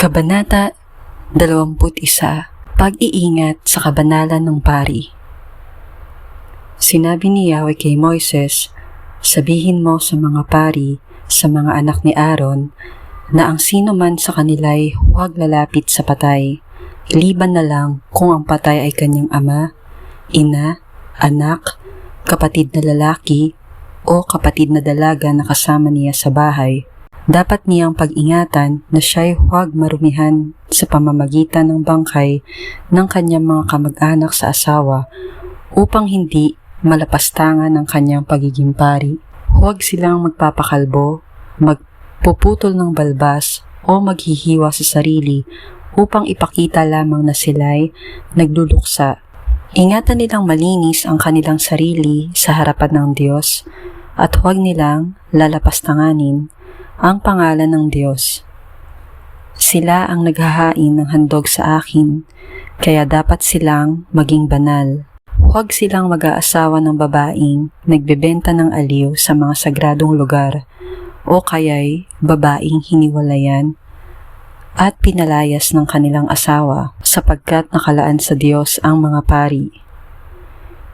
Kabanata 21 Pag-iingat sa kabanalan ng pari. Sinabi ni Yahweh kay Moises, Sabihin mo sa mga pari, sa mga anak ni Aaron, na ang sino man sa kanila'y huwag lalapit sa patay, liban na lang kung ang patay ay kanyang ama, ina, anak, kapatid na lalaki, o kapatid na dalaga na kasama niya sa bahay dapat niyang pag-ingatan na siya'y huwag marumihan sa pamamagitan ng bangkay ng kanyang mga kamag-anak sa asawa upang hindi malapastangan ng kanyang pagiging pari. Huwag silang magpapakalbo, magpuputol ng balbas o maghihiwa sa sarili upang ipakita lamang na sila'y nagluluksa. Ingatan nilang malinis ang kanilang sarili sa harapan ng Diyos at huwag nilang lalapastanganin ang pangalan ng Diyos. Sila ang naghahain ng handog sa akin, kaya dapat silang maging banal. Huwag silang mag-aasawa ng babaeng nagbebenta ng aliw sa mga sagradong lugar o kaya'y babaeng hiniwalayan at pinalayas ng kanilang asawa sapagkat nakalaan sa Diyos ang mga pari.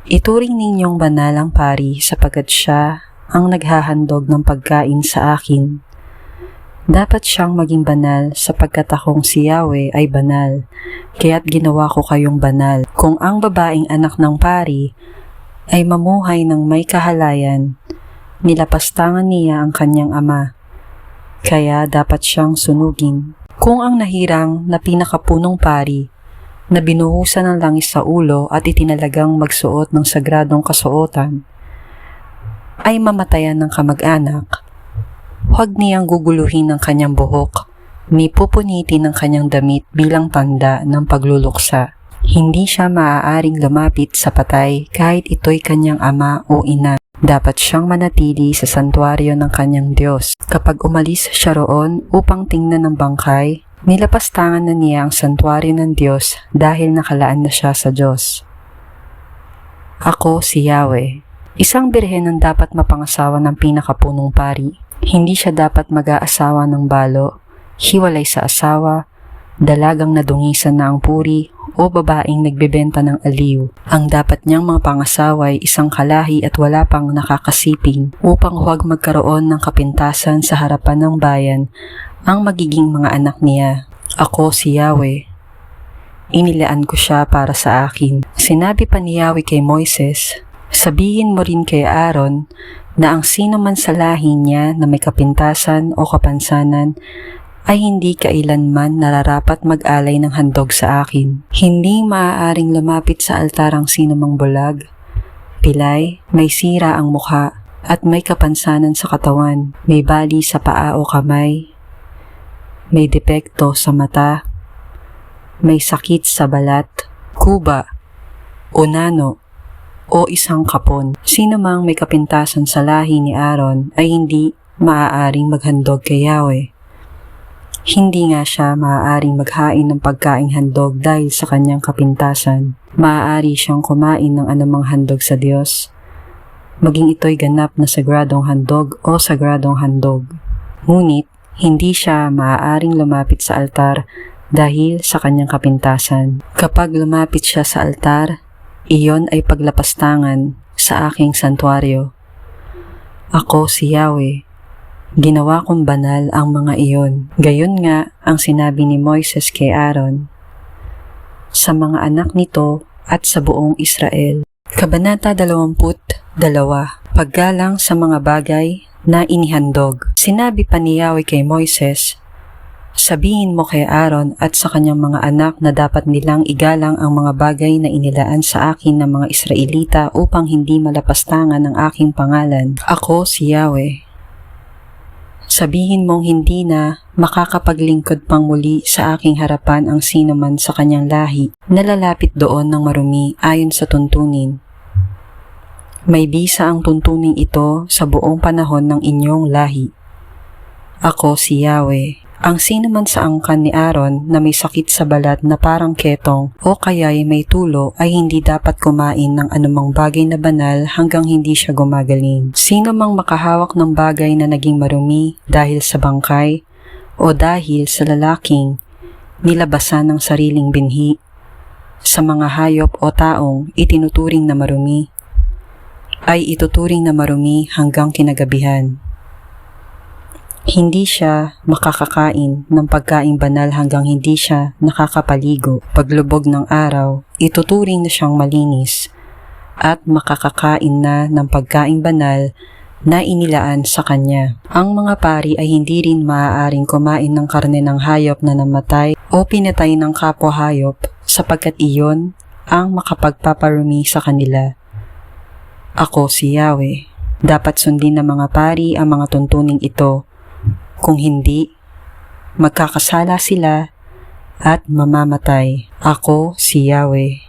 Ituring ninyong banal ang pari sapagkat siya ang naghahandog ng pagkain sa akin dapat siyang maging banal sapagkat akong si Yahweh ay banal, kaya't ginawa ko kayong banal. Kung ang babaeng anak ng pari ay mamuhay ng may kahalayan, nilapastangan niya ang kanyang ama, kaya dapat siyang sunugin. Kung ang nahirang na pinakapunong pari na binuhusan ng langis sa ulo at itinalagang magsuot ng sagradong kasuotan, ay mamatayan ng kamag-anak, Huwag niyang guguluhin ang kanyang buhok, ni pupunitin ang kanyang damit bilang tanda ng pagluluksa. Hindi siya maaaring lumapit sa patay kahit ito'y kanyang ama o ina. Dapat siyang manatili sa santuaryo ng kanyang Diyos. Kapag umalis siya roon upang tingnan ng bangkay, nilapastangan na niya ang santuaryo ng Diyos dahil nakalaan na siya sa Diyos. Ako si Yahweh. Isang birhen ang dapat mapangasawa ng pinakapunong pari hindi siya dapat mag-aasawa ng balo, hiwalay sa asawa, dalagang nadungisan na ang puri o babaeng nagbebenta ng aliw. Ang dapat niyang mga pangasawa ay isang kalahi at wala pang nakakasiping upang huwag magkaroon ng kapintasan sa harapan ng bayan ang magiging mga anak niya. Ako si Yahweh. Inilaan ko siya para sa akin. Sinabi pa ni Yahweh kay Moises, Sabihin mo rin kay Aaron na ang sino man sa lahi niya na may kapintasan o kapansanan ay hindi kailanman nararapat mag-alay ng handog sa akin. Hindi maaaring lumapit sa altar ang sino mang bulag, pilay, may sira ang mukha, at may kapansanan sa katawan, may bali sa paa o kamay, may depekto sa mata, may sakit sa balat, kuba, unano, o isang kapon. Sino mang may kapintasan sa lahi ni Aaron ay hindi maaaring maghandog kay Yahweh. Hindi nga siya maaaring maghain ng pagkaing handog dahil sa kanyang kapintasan. Maaari siyang kumain ng anumang handog sa Diyos, maging ito'y ganap na sagradong handog o sagradong handog. Ngunit, hindi siya maaaring lumapit sa altar dahil sa kanyang kapintasan. Kapag lumapit siya sa altar, iyon ay paglapastangan sa aking santuaryo. Ako si Yahweh. Ginawa kong banal ang mga iyon. Gayon nga ang sinabi ni Moises kay Aaron sa mga anak nito at sa buong Israel. Kabanata 22 Paggalang sa mga bagay na inihandog. Sinabi pa ni Yahweh kay Moises, Sabihin mo kay Aaron at sa kanyang mga anak na dapat nilang igalang ang mga bagay na inilaan sa akin ng mga Israelita upang hindi malapastangan ang aking pangalan. Ako si Yahweh. Sabihin mong hindi na makakapaglingkod pang muli sa aking harapan ang sino man sa kanyang lahi na lalapit doon ng marumi ayon sa tuntunin. May bisa ang tuntuning ito sa buong panahon ng inyong lahi. Ako si Yahweh. Ang sino man sa angkan ni Aaron na may sakit sa balat na parang ketong o kaya'y may tulo ay hindi dapat kumain ng anumang bagay na banal hanggang hindi siya gumagaling. Sino mang makahawak ng bagay na naging marumi dahil sa bangkay o dahil sa lalaking nilabasan ng sariling binhi. Sa mga hayop o taong itinuturing na marumi, ay ituturing na marumi hanggang kinagabihan. Hindi siya makakakain ng pagkain banal hanggang hindi siya nakakapaligo. Paglubog ng araw, ituturing na siyang malinis at makakakain na ng pagkain banal na inilaan sa kanya. Ang mga pari ay hindi rin maaaring kumain ng karne ng hayop na namatay o pinatay ng kapwa hayop sapagkat iyon ang makapagpaparumi sa kanila. Ako si Yahweh. Dapat sundin ng mga pari ang mga tuntuning ito. Kung hindi, magkakasala sila at mamamatay. Ako si Yahweh.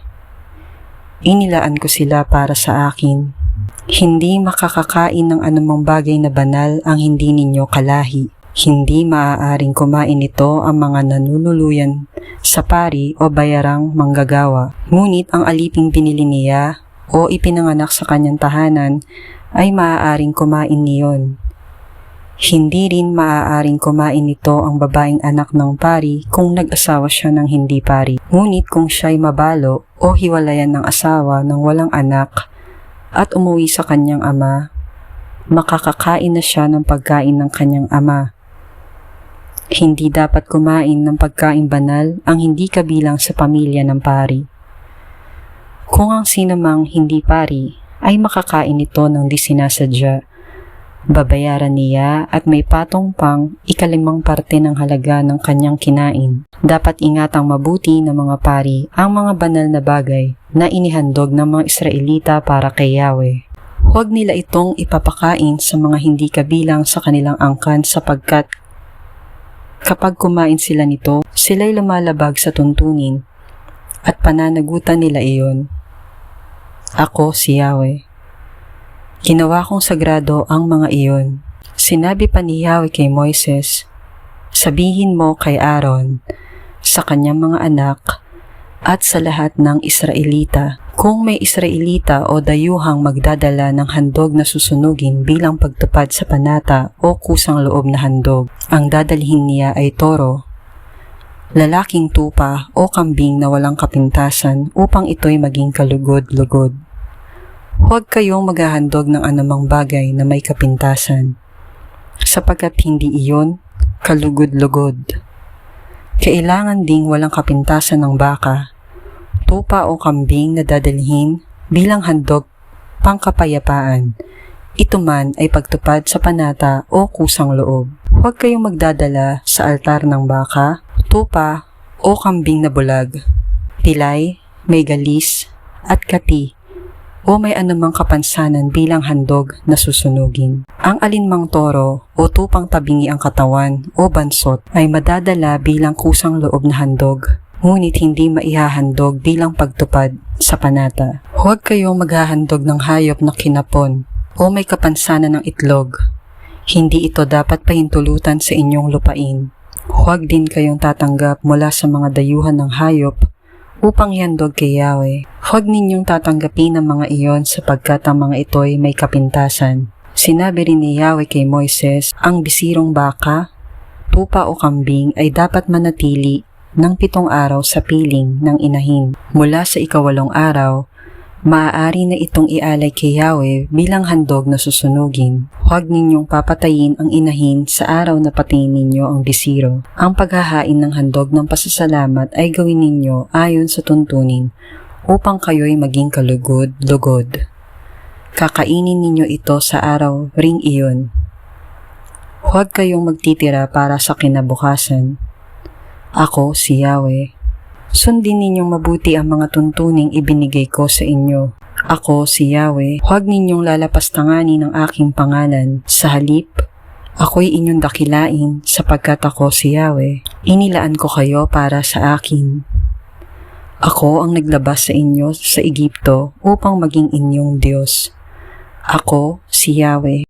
Inilaan ko sila para sa akin. Hindi makakakain ng anumang bagay na banal ang hindi ninyo kalahi. Hindi maaaring kumain ito ang mga nanunuluyan sa pari o bayarang manggagawa. Ngunit ang aliping binili niya o ipinanganak sa kanyang tahanan ay maaaring kumain niyon. Hindi rin maaaring kumain nito ang babaeng anak ng pari kung nag-asawa siya ng hindi pari. Ngunit kung siya'y mabalo o hiwalayan ng asawa ng walang anak at umuwi sa kanyang ama, makakakain na siya ng pagkain ng kanyang ama. Hindi dapat kumain ng pagkain banal ang hindi kabilang sa pamilya ng pari. Kung ang sinamang hindi pari ay makakain ito ng di sinasadya, babayaran niya at may patong pang ikalimang parte ng halaga ng kanyang kinain. Dapat ingatang mabuti ng mga pari ang mga banal na bagay na inihandog ng mga Israelita para kay Yahweh. Huwag nila itong ipapakain sa mga hindi kabilang sa kanilang angkan sapagkat kapag kumain sila nito, sila'y lumalabag sa tuntunin at pananagutan nila iyon. Ako si Yahweh. Ginawa kong sagrado ang mga iyon. Sinabi pa ni Yahweh kay Moises, Sabihin mo kay Aaron, sa kanyang mga anak, at sa lahat ng Israelita, kung may Israelita o dayuhang magdadala ng handog na susunugin bilang pagtupad sa panata o kusang loob na handog, ang dadalhin niya ay toro, lalaking tupa o kambing na walang kapintasan upang ito'y maging kalugod-lugod. Huwag kayong maghahandog ng anumang bagay na may kapintasan, sapagkat hindi iyon kalugod-lugod. Kailangan ding walang kapintasan ng baka, tupa o kambing na dadalhin bilang handog pangkapayapaan. Ito man ay pagtupad sa panata o kusang loob. Huwag kayong magdadala sa altar ng baka, tupa o kambing na bulag, pilay, may galis, at kati o may anumang kapansanan bilang handog na susunugin. Ang alinmang toro o tupang tabingi ang katawan o bansot ay madadala bilang kusang loob na handog ngunit hindi maihahandog bilang pagtupad sa panata. Huwag kayong maghahandog ng hayop na kinapon o may kapansanan ng itlog. Hindi ito dapat pahintulutan sa inyong lupain. Huwag din kayong tatanggap mula sa mga dayuhan ng hayop upang ihandog kay Yahweh. Huwag ninyong tatanggapin ang mga iyon sapagkat ang mga ito'y may kapintasan. Sinabi rin ni Yahweh kay Moises, ang bisirong baka, tupa o kambing ay dapat manatili ng pitong araw sa piling ng inahin. Mula sa ikawalong araw, maaari na itong ialay kay Yahweh bilang handog na susunugin. Huwag ninyong papatayin ang inahin sa araw na patayin ninyo ang bisiro. Ang paghahain ng handog ng pasasalamat ay gawin ninyo ayon sa tuntunin upang kayo'y maging kalugod-lugod. Kakainin ninyo ito sa araw ring iyon. Huwag kayong magtitira para sa kinabukasan. Ako si Yahweh. Sundin ninyong mabuti ang mga tuntuning ibinigay ko sa inyo. Ako si Yahweh. Huwag ninyong lalapastanganin ang aking pangalan. Sa halip, ako'y inyong dakilain sapagkat ako si Yahweh. Inilaan ko kayo para sa akin. Ako ang naglabas sa inyo sa Egipto upang maging inyong Diyos. Ako si Yahweh.